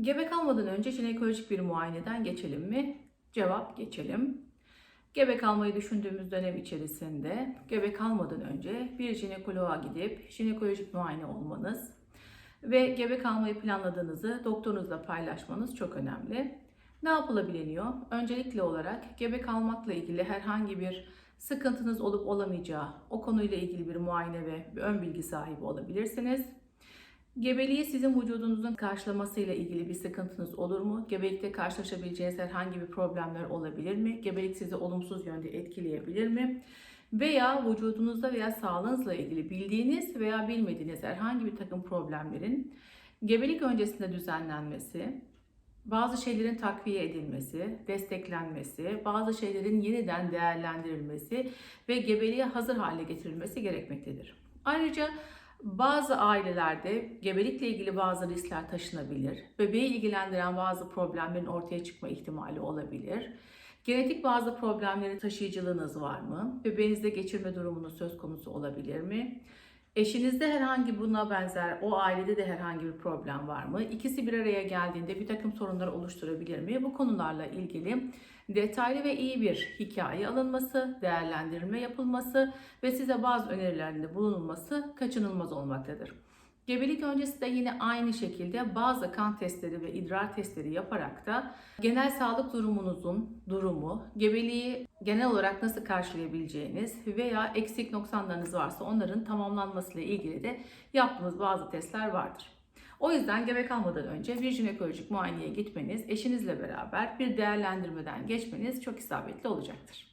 Gebe kalmadan önce jinekolojik bir muayeneden geçelim mi? Cevap geçelim. Gebe kalmayı düşündüğümüz dönem içerisinde gebe kalmadan önce bir jinekoloğa gidip jinekolojik muayene olmanız ve gebe kalmayı planladığınızı doktorunuzla paylaşmanız çok önemli. Ne yapılabiliyor? Öncelikli olarak gebe kalmakla ilgili herhangi bir sıkıntınız olup olamayacağı o konuyla ilgili bir muayene ve bir ön bilgi sahibi olabilirsiniz. Gebeliği sizin vücudunuzun karşılamasıyla ilgili bir sıkıntınız olur mu? Gebelikte karşılaşabileceğiniz herhangi bir problemler olabilir mi? Gebelik sizi olumsuz yönde etkileyebilir mi? Veya vücudunuzda veya sağlığınızla ilgili bildiğiniz veya bilmediğiniz herhangi bir takım problemlerin gebelik öncesinde düzenlenmesi, bazı şeylerin takviye edilmesi, desteklenmesi, bazı şeylerin yeniden değerlendirilmesi ve gebeliğe hazır hale getirilmesi gerekmektedir. Ayrıca bazı ailelerde gebelikle ilgili bazı riskler taşınabilir. Bebeği ilgilendiren bazı problemlerin ortaya çıkma ihtimali olabilir. Genetik bazı problemlerin taşıyıcılığınız var mı? Bebeğinizde geçirme durumunuz söz konusu olabilir mi? Eşinizde herhangi buna benzer, o ailede de herhangi bir problem var mı? İkisi bir araya geldiğinde bir takım sorunlar oluşturabilir mi? Bu konularla ilgili detaylı ve iyi bir hikaye alınması, değerlendirme yapılması ve size bazı önerilerinde bulunulması kaçınılmaz olmaktadır. Gebelik öncesi de yine aynı şekilde bazı kan testleri ve idrar testleri yaparak da genel sağlık durumunuzun durumu, gebeliği genel olarak nasıl karşılayabileceğiniz veya eksik noksanlarınız varsa onların tamamlanmasıyla ilgili de yaptığımız bazı testler vardır. O yüzden gebe kalmadan önce bir jinekolojik muayeneye gitmeniz, eşinizle beraber bir değerlendirmeden geçmeniz çok isabetli olacaktır.